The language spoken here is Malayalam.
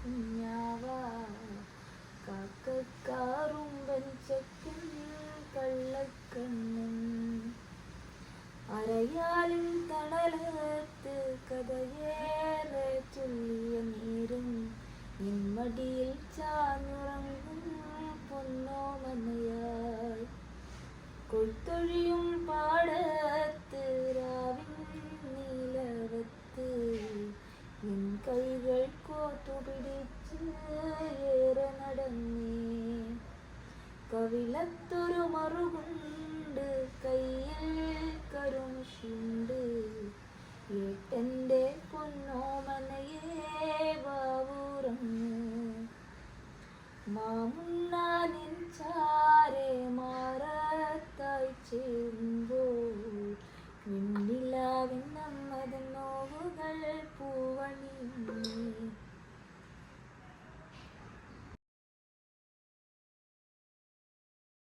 കുഞ്ഞാവ. കാക്കക്കാറുമ്പൻ ചെക്കൻ കള്ളക്കണ്ണൻ അരയാലിൽ തണലത്ത് കഥയേറെ ചൊല്ലിയ നിമ്മടിയിൽ ചാന്നുറങ്ങും പൊന്നോ മനയായി കൊയ്ത്തൊഴിയും പാടത്ത് കൈകൾ കോത്തുപിടിച്ചേറെ നടന്നേ. കവിളത്തൊരു മറുകുണ്ട് കയ്യിൽ കരുമിഷുണ്ട് ഏട്ടന്റെ പൊന്നോമനയേ ബാവൂറങ്ങ് മാമുണ്ണാനിൻ ചാരെ മാറത്തായി ചേരുമ്പോൾ മിന്നിലാവിൻ നമ്മതൻ നോവുക morning.